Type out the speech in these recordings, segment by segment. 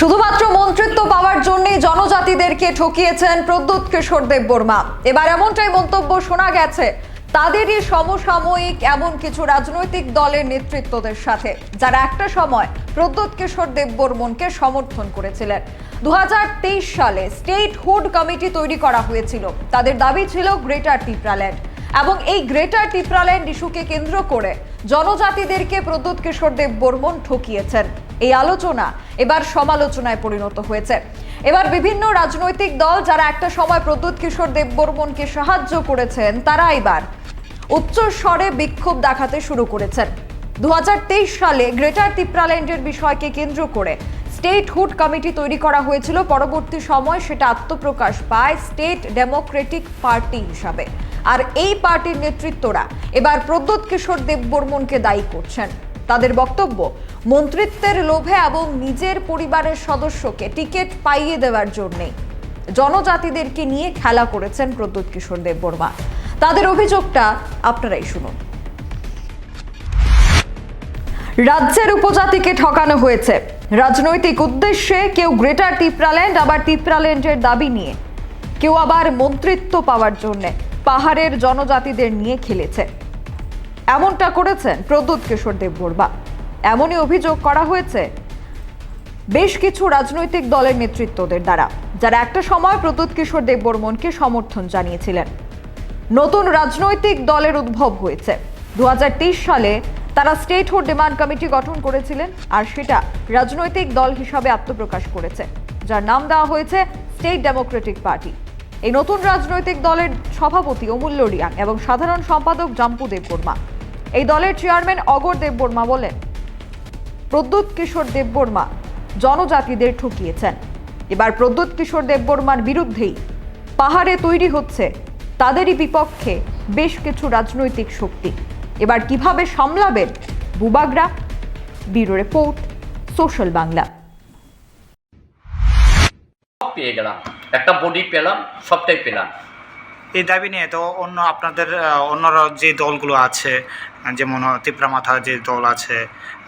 শুধুমাত্র মন্ত্রিত্ব পাওয়ার জন্যই জনজাতিদেরকে ঠকিয়েছেন প্রদ্যুৎ কিশোর দেব বর্মা। এবার এমনটাই মন্তব্য শোনা গেছে, তাদেরই সমসাময়িক এমন কিছু রাজনৈতিক দলের নেতৃত্বদের সাথে, যারা একটা সময় প্রদ্যুৎ কিশোর দেব বর্মনকে সমর্থন করেছিলেন। দু হাজার তেইশ সালে স্টেট হুড কমিটি তৈরি করা হয়েছিল। তাদের দাবি ছিল গ্রেটার টিপ্রাল্যান্ড এবং এই গ্রেটার টিপ্রাল্যান্ড ইস্যুকে কেন্দ্র করে জনজাতিদেরকে প্রদ্যুৎ কিশোর দেব বর্মন ঠকিয়েছেন। এই আলোচনা এবার সমালোচনায় পরিণত হয়েছে। এবার বিভিন্ন রাজনৈতিক দল যারা একটা সময় প্রদ্যুৎ কিশোর দেব বর্মনকে সাহায্য করেছেন, তারা এবার উচ্চ স্বরে বিক্ষোভ দেখাতে শুরু করেছেন। দু হাজার তেইশ সালে গ্রেটার তিপ্রাল্যান্ডের বিষয়কে কেন্দ্র করে স্টেট হুড কমিটি তৈরি করা হয়েছিল। পরবর্তী সময় সেটা আত্মপ্রকাশ পায় স্টেট ডেমোক্রেটিক পার্টি হিসাবে। আর এই পার্টির নেতৃত্বরা। এবার প্রদ্যুৎ কিশোর দেব বর্মনকে দায়ী করছেন। তাদের বক্তব্য, মন্ত্রিত্বের লোভে এবং নিজের পরিবারের সদস্যকে টিকিট পাইয়ে দেওয়ার জন্যে। জনজাতিদেরকে নিয়ে খেলা করেছেন প্রদ্যুৎ কিশোর দেব বর্মা। তাদের অভিযোগটা আপনারাই শুনুন। রাজ্যের উপজাতিকে ঠকানো হয়েছে। রাজনৈতিক উদ্দেশ্যে কেউ গ্রেটার টিপ্রাল্যান্ড আবার টিপ্রাল্যান্ডের দাবি নিয়ে। কেউ আবার মন্ত্রিত্ব পাওয়ার জন্য। পাহাড়ের জনজাতিদের নিয়ে খেলেছে। এমনটা করেছেন প্রদ্যুৎ কিশোর দেব বর্মা এমনই অভিযোগ করা হয়েছে বেশ কিছু রাজনৈতিক দলের নেতৃত্বদের দ্বারা, যারা একটা সময় প্রদ্যুৎ কিশোর দেব বর্মনকে সমর্থন জানিয়েছিলেন। নতুন রাজনৈতিক দলের উদ্ভব হয়েছে। দু হাজার তেইশ সালে তারা স্টেট হুড ডিমান্ড কমিটি গঠন করেছিলেন আর সেটা রাজনৈতিক দল হিসাবে আত্মপ্রকাশ করেছে, যার নাম দেওয়া হয়েছে স্টেট ডেমোক্রেটিক পার্টি। এই নতুন রাজনৈতিক দলের সভাপতি অমূল্য রিয়াং এবং সাধারণ সম্পাদক জাম্পু দেববর্মা। এই দলের চেয়ারম্যান অগর দেববর্মা বলেন, প্রদ্যুৎ কিশোর দেববর্মা জনজাতিদের ঠকিয়েছেন। এবার প্রদ্যুৎ কিশোর দেববর্মার বিরুদ্ধেই পাহাড়ে তৈরি হচ্ছে তাদেরই বিপক্ষে বেশ কিছু রাজনৈতিক শক্তি। এবার কীভাবে সামলাবেন বুবাগরা? Bureau report, social Bangla. পেয়ে গেলাম। একটা বডি পেলাম সবটাই পেলাম। এই দাবি নিয়ে তো অন্য আপনাদের অন্যরা যে দলগুলো আছে যেমন তিপ্রা মাথা যে দল আছে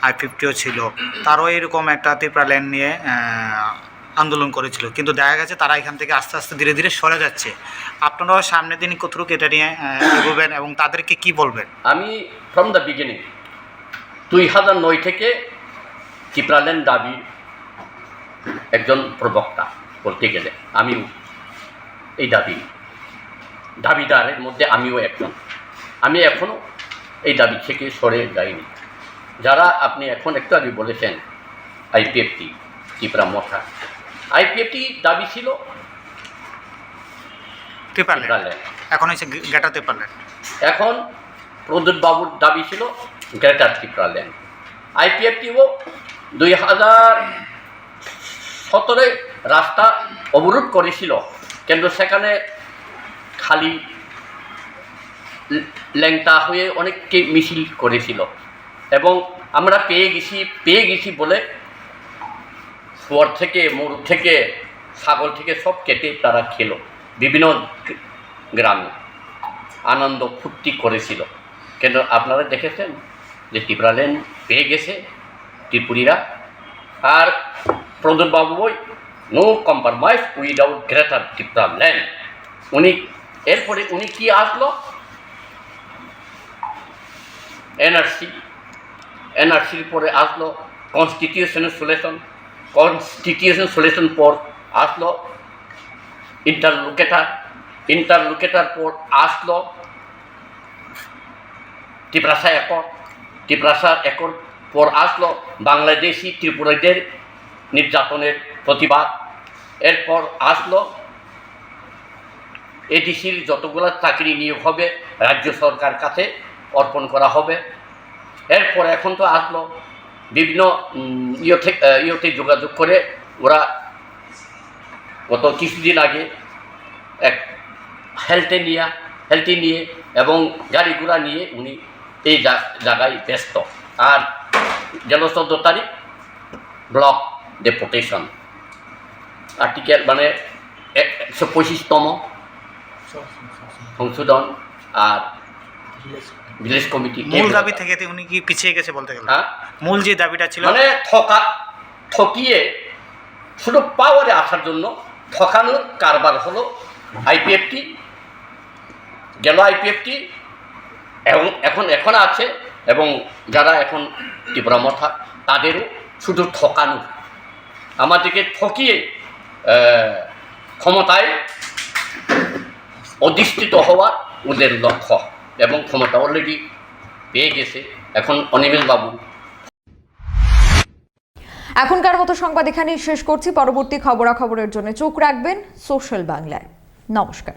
আই ফিফটিও ছিল তারও এরকম একটা তিপ্রা ল্যান্ড নিয়ে আন্দোলন করেছিল। কিন্তু দেখা গেছে তারা এখান থেকে আস্তে আস্তে ধীরে ধীরে সরে যাচ্ছে। আপনারাও সামনের দিন কতটুকু এটা নিয়ে এগোবেন এবং তাদেরকে কি বলবেন? আমি ফ্রম দ্য বিগিনিং দুই হাজার নয় থেকে চিপ্রাল্যান্ড দাবি একজন প্রবক্তা। গেলে? আমিও। এই দাবি। দাবিদারের মধ্যে আমিও একজন। আমি এখনও এই দাবি থেকে সরে যাইনি। যারা আপনি এখন একটু আগে বলেছেন আইপিএফটি চিপ্রা মথা আইপিএফটি দাবি ছিল? এখন হচ্ছে গেটা তিপ্রা ল্যান্ড এখন প্রদ্যুৎ বাবুর দাবি ছিল গ্রেটার ত্রিপুরাল্যান্ড আইপিএফটিও দুই হাজার সতেরো রাস্তা অবরোধ করেছিল। কিন্তু সেখানে খালি ল্যাংটা হয়ে অনেককে মিছিল করেছিল। এবং আমরা পেয়ে গেছি পেয়ে গেছি বলে শুয়ার থেকে, মোর থেকে, ছাগল থেকে সব কেটে তারা খেলো। বিভিন্ন গ্রামে আনন্দ ফুর্তি করেছিল। কেন আপনারা দেখেছেন যে ত্রিপুরাল্যান্ড পেয়ে গেছে ত্রিপুরীরা আর প্রদুরবাবু ওই no compromise without greater Tripuraland উনি, এরপরে উনি কি আসলো? এনআরসি এনআরসির পরে আসলো কনস্টিটিউশনের সলিউশন কনস্টিটিউশন সলিউশন পর আসলো ইন্টারলোকেটার ইন্টারলোকেটার পর আসলো ত্রিপ্রাসা একর ত্রিপ্রাসার একর পর আসলো বাংলাদেশি ত্রিপুরাদের নির্যাতনের প্রতিবাদ। এরপর আসলো এডিসির যতগুলো চাকরি নিয়োগ হবে রাজ্য সরকার কাছে অর্পণ করা হবে। এরপর এখন তো আসলো বিভিন্ন উম, ইয়ে ইয়েতে যোগাযোগ করে ওরা গত কিছুদিন আগে এক হেলথে নিয়ে হেলথে নিয়ে এবং গাড়ি ঘোড়া নিয়ে উনি এই জায়গায় ব্যস্ত। আর গেল চোদ্দ তারিখ ব্লক ডেপুটেশন আর্টিকেল মানে এক- একশো পঁচিশতম সংশোধন আর ভিলেজ কমিটি মূল দাবি থেকে উনি কি পিছিয়ে গেছে বলতে গেলে? হ্যাঁ? মূল যে দাবিটা ছিল মানে ঠকা ঠকিয়ে শুধু পাওয়ারে আসার জন্য ঠকানোর কারবার হলো আইপিএফটি গেল আইপিএফটি এবং এখন এখন আছে এবং যারা এখন ত্রিপুরা মথা তাদেরও শুধু ঠকানো। আমাদেরকে ঠকিয়ে ক্ষমতায় অধিষ্ঠিত হওয়া ওদের লক্ষ্য এবং ক্ষমতা অলরেডি পেয়ে গেছে। এখন অনিমেল বাবু। এখনকার মতো সংবাদ এখানেই শেষ করছি। পরবর্তী খবরাখবরের জন্য চোখ রাখবেন সোশ্যাল বাংলায়। নমস্কার।